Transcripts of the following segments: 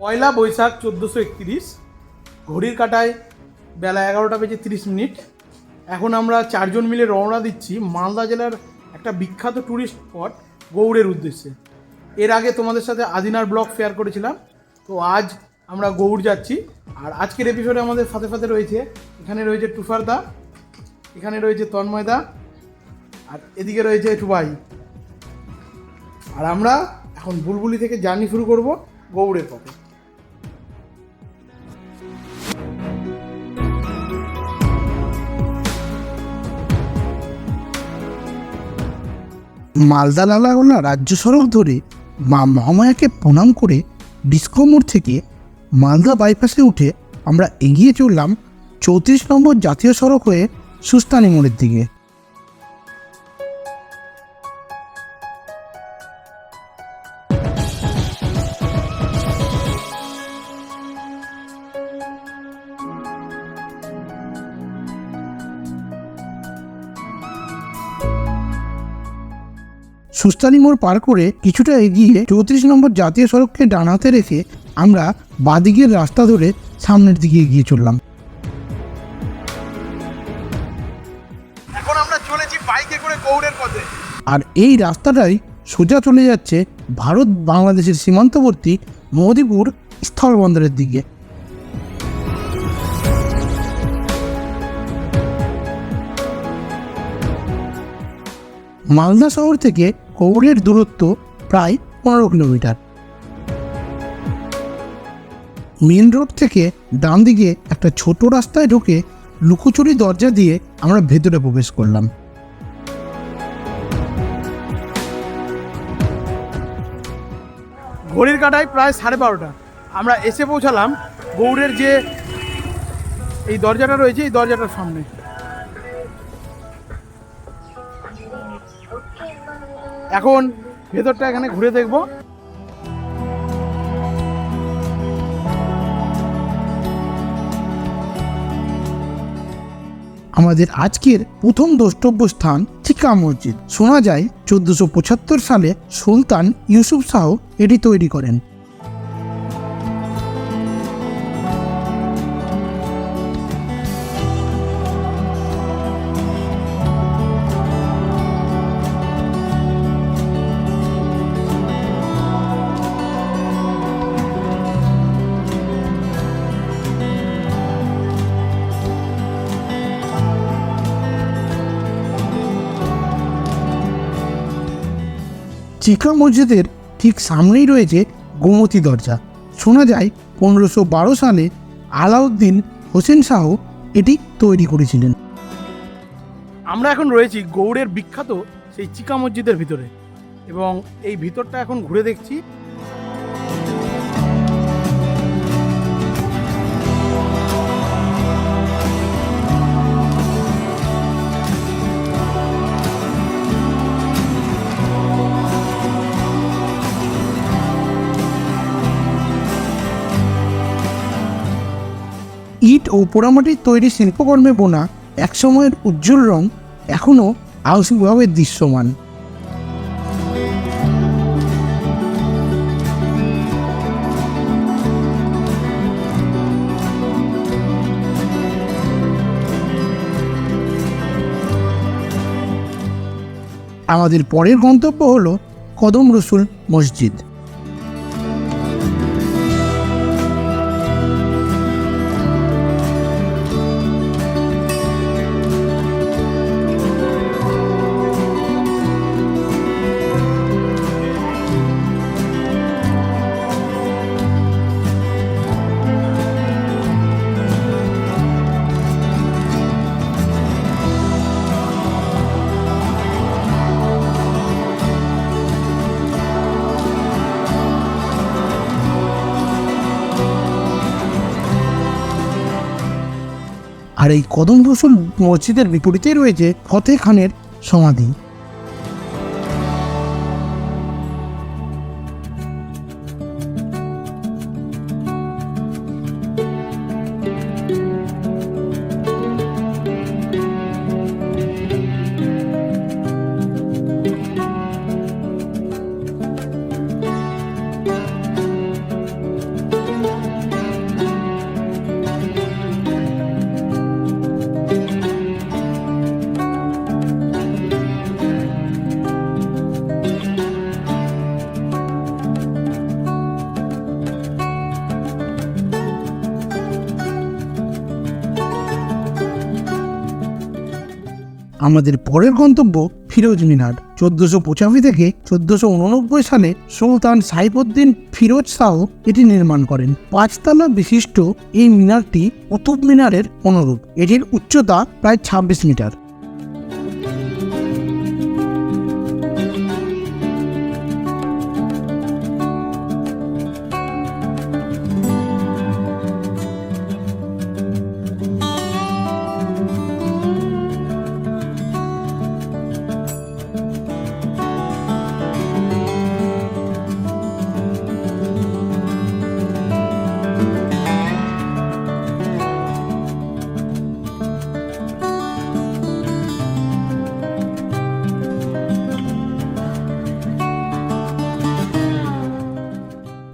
পয়লা বৈশাখ চোদ্দোশো একত্রিশ ঘড়ির কাটায় বেলা এগারোটা বেজে তিরিশ মিনিট। এখন আমরা চারজন মিলে রওনা দিচ্ছি মালদা জেলার একটা বিখ্যাত ট্যুরিস্ট স্পট গৌড়ের উদ্দেশ্যে। এর আগে তোমাদের সাথে আদিনার ব্লগ শেয়ার করেছিলাম। তো আজ আমরা গৌড় যাচ্ছি। আর আজকের এপিসোডে আমাদের সাথে সাথে রয়েছে, এখানে রয়েছে টুফারদা এখানে রয়েছে তন্ময়দা, আর এদিকে রয়েছে টুবাই আর আমরা এখন বুলবুলি থেকে জার্নি শুরু করব গৌড়ের পথে। মালদা লালাগোলা রাজ্য সড়ক ধরে মা মহামায়াকে প্রণাম করে ডিসকো মোড় থেকে মালদা বাইপাসে উঠে আমরা এগিয়ে চললাম চৌত্রিশ নম্বর জাতীয় সড়ক হয়ে সুস্তানি মোড়ের দিকে। সুস্তানি মোড় পার করে কিছুটা এগিয়ে চৌত্রিশ নম্বর জাতীয় সড়ককে ডান হাতে রেখে আমরা বাদিকের রাস্তা ধরে সামনের দিকে এগিয়ে চললাম। এখন আমরা চলেছি বাইকে করে গৌড়ের পথে। আর এই রাস্তাটাই সোজা চলে যাচ্ছে ভারত বাংলাদেশের সীমান্তবর্তী মোদিপুর স্থলবন্দরের দিকে। মালদা শহর থেকে কৌড়ের দূরত্ব প্রায় পনেরো কিলোমিটার। মেন রোড থেকে ডান দিকে একটা ছোট রাস্তায় ঢুকে লুকোচুরি দরজা দিয়ে আমরা ভেতরে প্রবেশ করলাম। ঘড়ির কাটায় প্রায় সাড়ে বারোটা। আমরা এসে পৌঁছালাম গৌড়ের যে এই দরজাটা রয়েছে, এই দরজাটার সামনে। এখন ভেতরটা এখানে ঘুরে দেখব। আমাদের আজকের প্রথম দ্রষ্টব্য স্থান চিকা মসজিদ। শোনা যায়, চোদ্দশো পঁচাত্তর সালে সুলতান ইউসুফ শাহ এটি তৈরি করেন। চিকা মসজিদের ঠিক সামনেই রয়েছে গোমতী দরজা। শোনা যায় পনেরোশো বারো সালে আলাউদ্দিন হোসেন শাহ এটি তৈরি করেছিলেন। আমরা এখন রয়েছি গৌড়ের বিখ্যাত সেই চিকা মসজিদের ভিতরে এবং এই ভিতরটা এখন ঘুরে দেখছি। ইট ও পোড়ামাটির তৈরি শিল্পকর্মে বোনা একসময়ের উজ্জ্বল রং, এখনও আংশিকভাবে দৃশ্যমান। আমাদের পরের গন্তব্য হলো কদম রসুল মসজিদ। আর এই কদম রসুল মসজিদের বিপরীতেই রয়েছে ফতে খানের সমাধি। আমাদের পরের গন্তব্য ফিরোজ মিনার চোদ্দশো পঁচাশি থেকে চোদ্দশো উননব্বই সালে সুলতান সাইফুদ্দিন ফিরোজ শাহ এটি নির্মাণ করেন। পাঁচতলা বিশিষ্ট এই মিনারটি কুতুব মিনারের অনুরূপ। এটির উচ্চতা প্রায় ছাব্বিশ মিটার।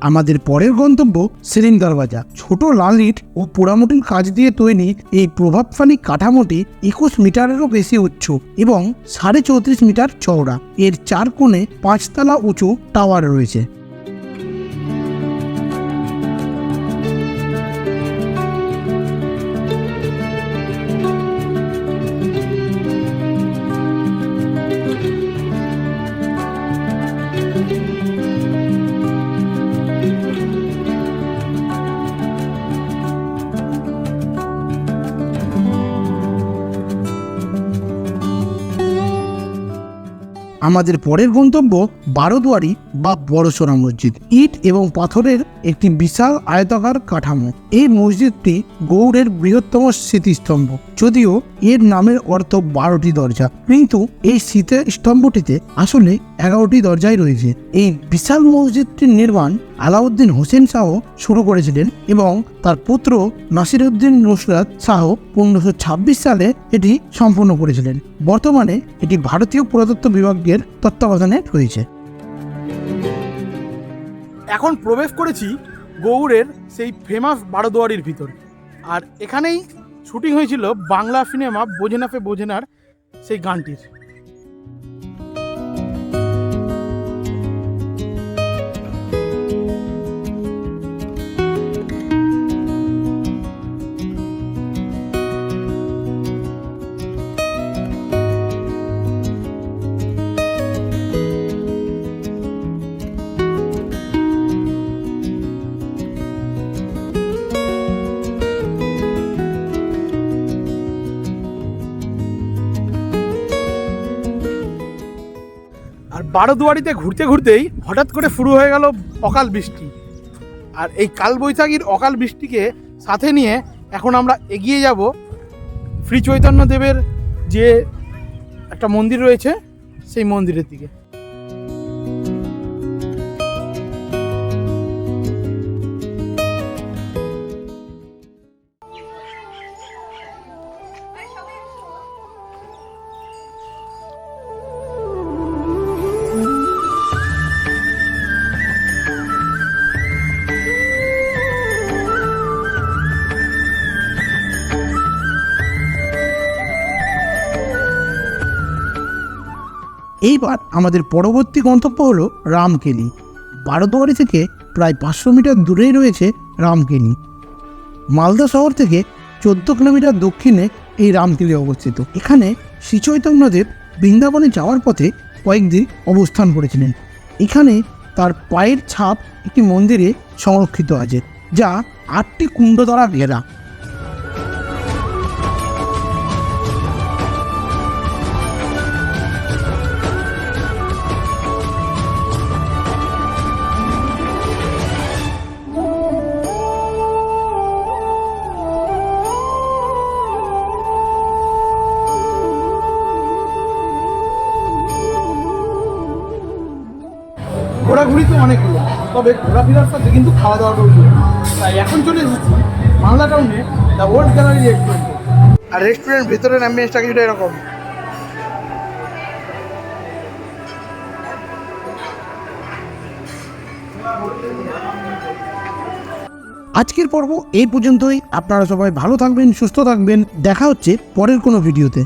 আমাদের পরের গন্তব্য সেলিম দরওয়াজা। ছোট লাল ইট ও পোড়ামুটির কাজ দিয়ে তৈরি এই প্রভাবশালী কাঠামোটি একুশ মিটারেরও বেশি উচ্চ এবং সাড়ে চৌত্রিশ মিটার চওড়া। এর চার কোণে পাঁচতলা উঁচু টাওয়ার রয়েছে। আমাদের পরের গন্তব্য বারোদুয়ারি বা বড়সোনা মসজিদ। ইট এবং পাথরের একটি বিশাল আয়তাকার কাঠামো। এই মসজিদটি গৌড়ের বৃহত্তম স্মৃতিস্তম্ভ। যদিও এর নামের অর্থ বারোটি দরজা, কিন্তু এই স্মৃতিস্তম্ভটিতে আসলে এগারোটি দরজাই রয়েছে। এই বিশাল মসজিদটির নির্মাণ আলাউদ্দিন হোসেন শাহ শুরু করেছিলেন এবং তার পুত্র নাসিরউদ্দিন নুসরাত শাহ পনেরোশো ছাব্বিশ সালে এটি সম্পূর্ণ করেছিলেন। বর্তমানে এটি ভারতীয় পুরাতত্ত্ব বিভাগের তত্ত্বাবধানে রয়েছে। এখন প্রবেশ করেছি গৌড়ের সেই ফেমাস বারোদুয়ারির ভিতর। আর এখানেই শুটিং হয়েছিল বাংলা সিনেমা বোঝেনাফে বোঝেনার সেই গানটির। আর বারোদুয়ারিতে ঘুরতে ঘুরতেই হঠাৎ করে শুরু হয়ে গেল অকাল বৃষ্টি। আর এই কালবৈশাখীর অকাল বৃষ্টিকে সাথে নিয়ে এখন আমরা এগিয়ে যাব শ্রী চৈতন্যদেবের যে একটা মন্দির রয়েছে, সেই মন্দিরের দিকে। এইবার আমাদের পরবর্তী গন্তব্য হলো রামকেলি। বারোদুয়ারি থেকে প্রায় পাঁচশো মিটার দূরেই রয়েছে রামকেলি। মালদা শহর থেকে চোদ্দ কিলোমিটার দক্ষিণে এই রামকেলি অবস্থিত। এখানে শ্রীচৈতন্যদেব বৃন্দাবনে যাওয়ার পথে কয়েকদিন অবস্থান করেছিলেন। এখানে তার পায়ের ছাপ একটি মন্দিরে সংরক্ষিত আছে, যা আটটি কুণ্ড দ্বারা ঘেরা। তবে ঘোরাফেরার সাথে কিন্তু খাওয়া দাওয়াটাও জরুরি তাই এখন চলে এসেছি মালদা টাউনে দ্য ওল্ড গ্যালারি রেস্টুরেন্টে আর রেস্টুরেন্ট ভেতরের অ্যাম্বিয়েন্সটা কিছুটা এরকম। আজকের পর্ব এই পর্যন্তই। আপনারা সবাই ভালো থাকবেন সুস্থ থাকবেন। দেখা হচ্ছে পরের কোনো ভিডিওতে